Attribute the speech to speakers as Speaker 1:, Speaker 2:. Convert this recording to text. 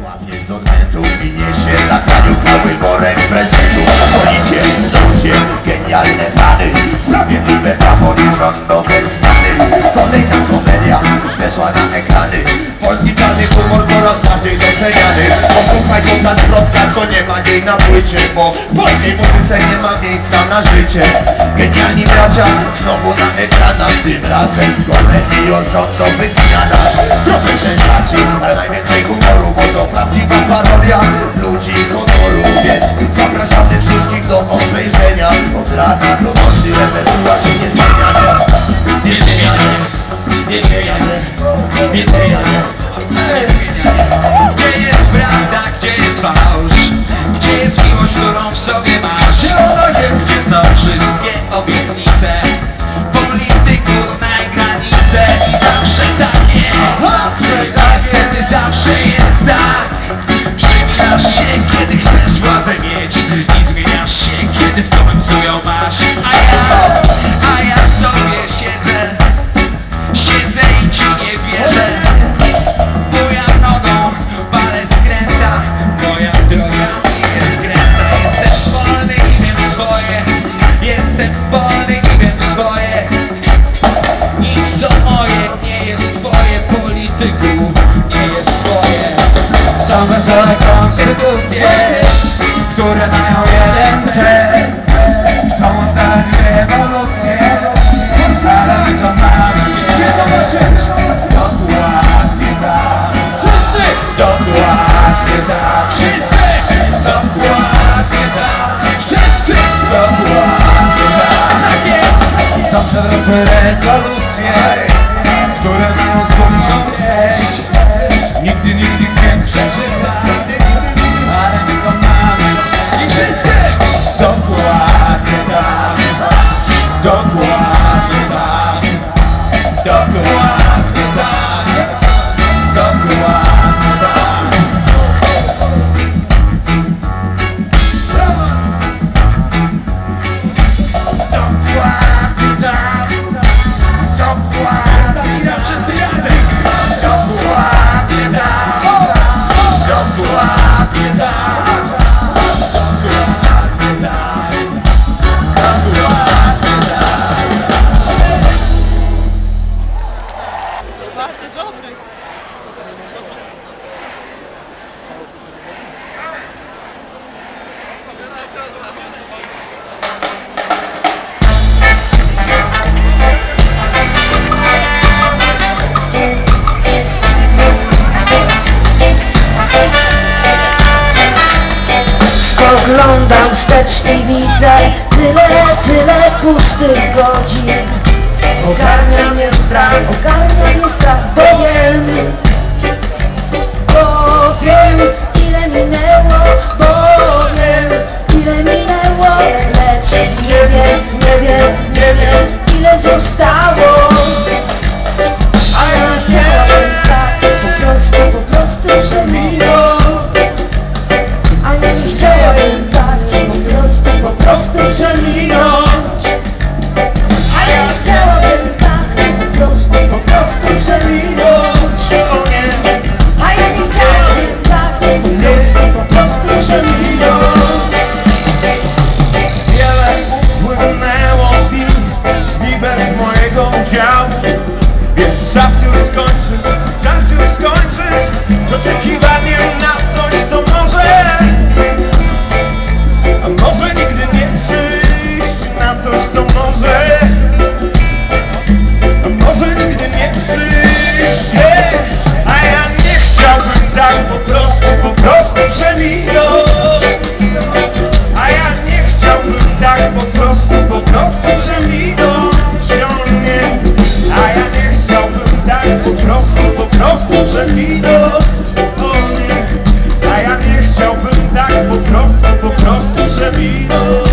Speaker 1: Łapie z odmętów i niesie dla kraju cały worek prezentów Policie, ludzie, genialne plany Sprawiedliwe prawo i rządowe zmiany. Kolejna komedia weszła na ekrany. Polski czarny humor po raz bardziej doceniany. Posłuchaj go na zwrotkach, to nie ma jej na płycie Bo w polskiej muzyce nie ma miejsca na życie. Genialni bracia znowu na ekranach Tym razem. W komedii o rządowych zmianach. Trochę sensacji, ale najwięcej humoru Bo to prawdziwa parodia ludzi honoru Więc zapraszamy wszystkich do obejrzenia Od rana do nocy repertuar się nie zmienia Nie zmienia nie zmienia nie zmienia
Speaker 2: Gdzie jest prawda, gdzie jest fałsz? Gdzie jest miłość, którą w sobie masz? Gdzie są wszystkie obietnice? Hey!
Speaker 3: Spoglądam wstecz i widzę tyle, tyle pustych godzin. Ogarnia mnie strach, ogarnia mnie strach, We're not bo proszę, bo
Speaker 2: proszę, że wino